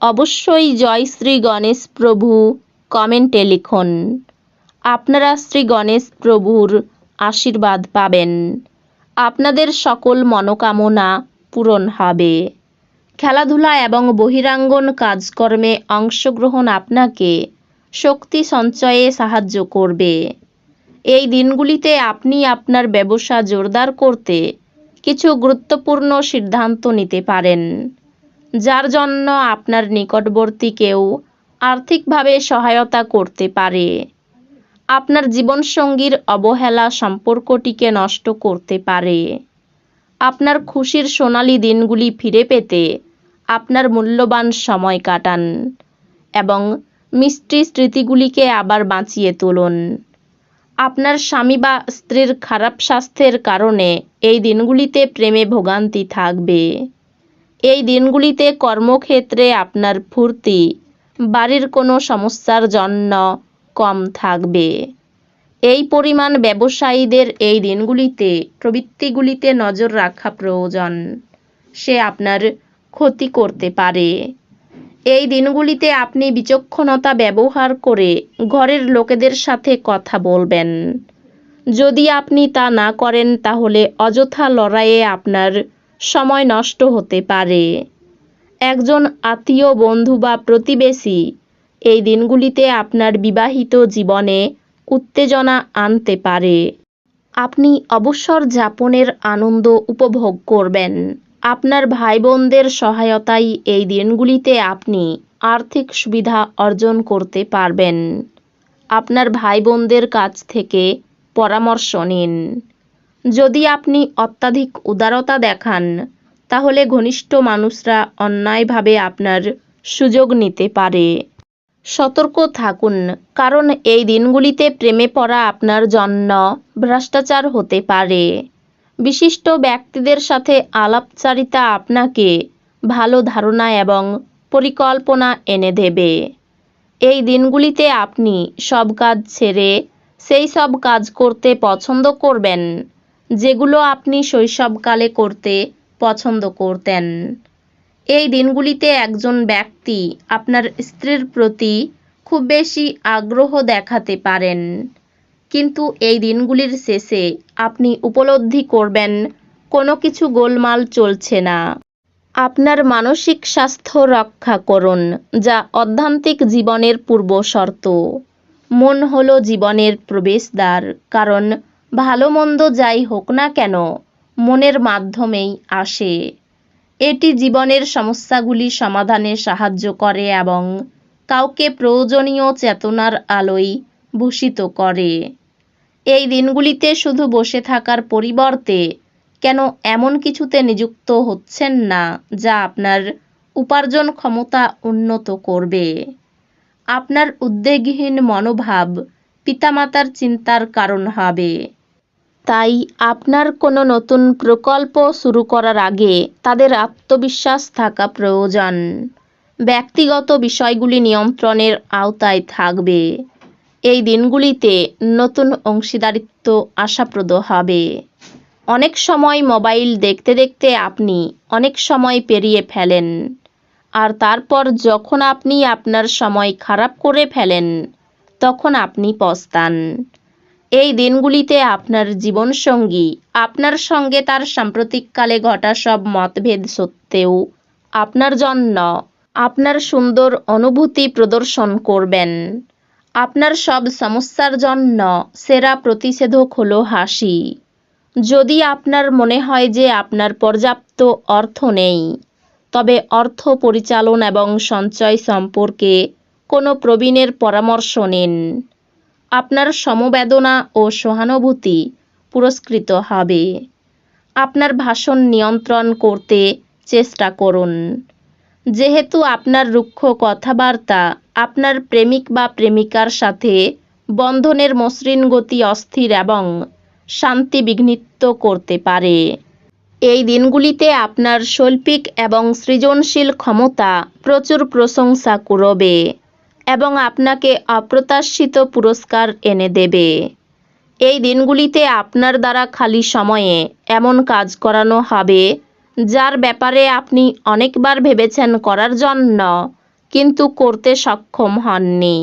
অবশ্যই জয় শ্রী গণেশ প্রভু কমেন্টে লিখুন। আপনারা শ্রী গণেশ প্রভুর আশীর্বাদ পাবেন। আপনাদের সকল মনোকামনা পূরণ হবে। খেলাধুলা এবং বহিরাঙ্গন কাজকর্মে অংশগ্রহণ আপনাকে শক্তি সঞ্চয়ে সাহায্য করবে। এই দিনগুলিতে আপনি আপনার ব্যবসা জোরদার করতে কিছু গুরুত্বপূর্ণ সিদ্ধান্ত নিতে পারেন। যার জন্য আপনার নিকটবর্তী কেউ আর্থিকভাবে সহায়তা করতে পারে। আপনার জীবনসঙ্গীর অবহেলা সম্পর্কটিকে নষ্ট করতে পারে। আপনার খুশির সোনালি দিনগুলি ফিরে পেতে আপনার মূল্যবান সময় কাটান এবং মিষ্টি স্মৃতিগুলিকে আবার বাঁচিয়ে তুলুন। আপনার স্বামী বা স্ত্রীর খারাপ স্বাস্থ্যের কারণে এই দিনগুলিতে প্রেমে ভোগান্তি থাকবে। এই দিনগুলিতে কর্মক্ষেত্রে আপনার ফুর্তি। বাড়ির কোনো সমস্যার জন্য কম থাকবে। এই পরিমাণ ব্যবসায়ীদের এই দিনগুলিতে, প্রবৃত্তিগুলিতে নজর রাখা প্রয়োজন। সে আপনার ক্ষতি করতে পারে। এই দিনগুলিতে আপনি বিচক্ষণতা ব্যবহার করে ঘরের লোকেদের সাথে কথা বলবেন। যদি আপনি তা না করেন, তাহলে অযথা লড়াইয়ে আপনার সময় নষ্ট হতে পারে। একজন আত্মীয়, বন্ধু বা প্রতিবেশী এই দিনগুলিতে আপনার বিবাহিত জীবনে উত্তেজনা আনতে পারে। আপনি অবসর যাপনের আনন্দ উপভোগ করবেন। আপনার ভাই বোনদের সহায়তায় এই দিনগুলিতে আপনি আর্থিক সুবিধা অর্জন করতে পারবেন। আপনার ভাই বোনদের কাছ থেকে পরামর্শ নিন। যদি আপনি অত্যাধিক উদারতা দেখান, তাহলে ঘনিষ্ঠ মানুষরা অন্যায়ভাবে আপনার সুযোগ নিতে পারে। সতর্ক থাকুন, কারণ এই দিনগুলিতে প্রেমে পড়া আপনার জন্য ভ্রষ্টাচার হতে পারে। বিশিষ্ট ব্যক্তিদের সাথে আলাপচারিতা আপনাকে ভালো ধারণা এবং পরিকল্পনা এনে দেবে। এই দিনগুলিতে আপনি সব কাজ ছেড়ে সেই সব কাজ করতে পছন্দ করবেন। যেগুলো আপনি শৈশবকালে করতে পছন্দ করতেন। এই দিনগুলিতে একজন ব্যক্তি আপনার স্ত্রীর প্রতি খুব বেশি আগ্রহ দেখাতে পারেন। কিন্তু এই দিনগুলির শেষে আপনি উপলব্ধি করবেন, কোনো কিছু গোলমাল চলছে না। আপনার মানসিক স্বাস্থ্য রক্ষা করুন, যা অধ্যান্তিক জীবনের পূর্ব শর্ত মন হলো জীবনের প্রবেশদ্বার, কারণ ভালো মন্দ যাই হোক না কেন, মনের মাধ্যমেই আসে। এটি জীবনের সমস্যাগুলি সমাধানে সাহায্য করে এবং কাউকে প্রয়োজনীয় চেতনার আলোয় ভূষিত করে। এই দিনগুলিতে শুধু বসে থাকার পরিবর্তে কেন এমন কিছুতে নিযুক্ত হচ্ছেন না যা আপনার উপার্জন ক্ষমতা উন্নত করবে? আপনার উদ্বেগহীন মনোভাব পিতামাতার চিন্তার কারণ হবে। তাই আপনার কোনো নতুন প্রকল্প শুরু করার আগে তাদের আত্মবিশ্বাস থাকা প্রয়োজন। ব্যক্তিগত বিষয়গুলি নিয়ন্ত্রণের আওতায় থাকবে। এই দিনগুলিতে নতুন অংশীদারিত্ব আশাপ্রদ হবে। অনেক সময় মোবাইল দেখতে দেখতে আপনি অনেক সময় পেরিয়ে ফেলেন। আর তারপর যখন আপনি আপনার সময় খারাপ করে ফেলেন, তখন আপনি পস্তান। এই দিনগুলিতে আপনার জীবনসঙ্গী, আপনার সঙ্গে তার সাম্প্রতিককালে ঘটা সব মতভেদ সত্ত্বেও আপনার জন্য আপনার সুন্দর অনুভূতি প্রদর্শন করবেন। আপনার সব সমস্যার জন্য সেরা প্রতিষেধক হলো হাসি। যদি আপনার মনে হয় যে আপনার পর্যাপ্ত অর্থ নেই, তবে অর্থ পরিচালন এবং সঞ্চয় সম্পর্কে কোনো প্রবীণের পরামর্শ নিন। আপনার সমবেদনা ও সহানুভূতি পুরস্কৃত হবে। আপনার ভাষণ নিয়ন্ত্রণ করতে চেষ্টা করুন। যেহেতু আপনার রুক্ষ কথাবার্তা আপনার প্রেমিক বা প্রেমিকার সাথে বন্ধনের মসৃণ গতি অস্থির এবং শান্তি বিঘ্নিত করতে পারে। এই দিনগুলিতে আপনার শৈল্পিক এবং সৃজনশীল ক্ষমতা প্রচুর প্রশংসা করবে এবং আপনাকে অপ্রত্যাশিত পুরস্কার এনে দেবে। এই দিনগুলিতে আপনার দ্বারা খালি সময়ে এমন কাজ করানো হবে, যার ব্যাপারে আপনি অনেকবার ভেবেছেন করার জন্য, কিন্তু করতে সক্ষম হননি।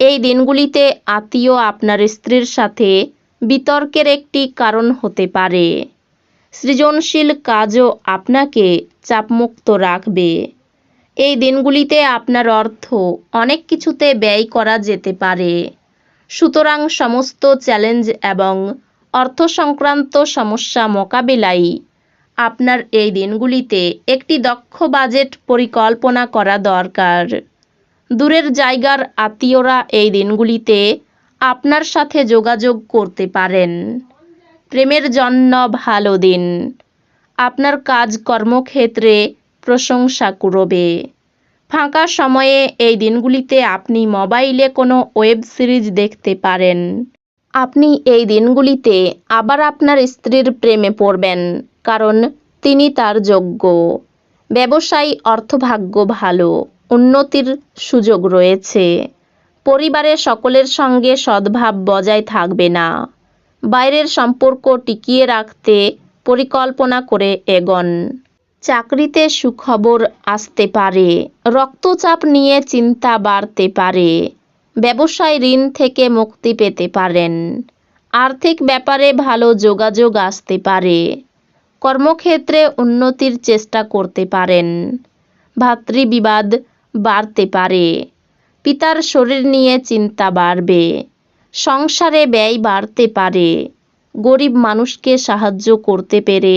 এই দিনগুলিতে আত্মীয় আপনার স্ত্রীর সাথে বিতর্কের একটি কারণ হতে পারে। সৃজনশীল কাজও আপনাকে চাপমুক্ত রাখবে। এই দিনগুলিতে আপনার অর্থ অনেক কিছুতে ব্যয় করা যেতে পারে। সুতরাং সমস্ত চ্যালেঞ্জ এবং অর্থ সংক্রান্ত সমস্যা মোকাবিলায় আপনার এই দিনগুলিতে একটি দক্ষ বাজেট পরিকল্পনা করা দরকার। দূরের জায়গার আত্মীয়রা এই দিনগুলিতে আপনার সাথে যোগাযোগ করতে পারেন। প্রেমের জন্য ভালো দিন। আপনার কাজ কর্মক্ষেত্রে প্রশংসা করবে ফাঁকা সময়ে এই দিনগুলিতে আপনি মোবাইলে কোনো ওয়েব সিরিজ দেখতে পারেন। আপনি এই দিনগুলিতে আবার আপনার স্ত্রীর প্রেমে পড়বেন, কারণ তিনি তার যোগ্য। ব্যবসায়ী অর্থভাগ্য ভালো, উন্নতির সুযোগ রয়েছে। পরিবারের সকলের সঙ্গে সদ্ভাব বজায় থাকবে না। বাইরের সম্পর্ক টিকিয়ে রাখতে পরিকল্পনা করে এগোন। চাকরিতে সুখবর আসতে পারে, রক্তচাপ নিয়ে চিন্তা বাড়তে পারে, ব্যবসায় ঋণ থেকে মুক্তি পেতে পারেন, আর্থিক ব্যাপারে ভালো যোগাযোগ আসতে পারে, কর্মক্ষেত্রে উন্নতির চেষ্টা করতে পারেন, ভাতৃবিবাদ বাড়তে পারে, পিতার শরীর নিয়ে চিন্তা বাড়বে, সংসারে ব্যয় বাড়তে পারে, গরিব মানুষকে সাহায্য করতে পেরে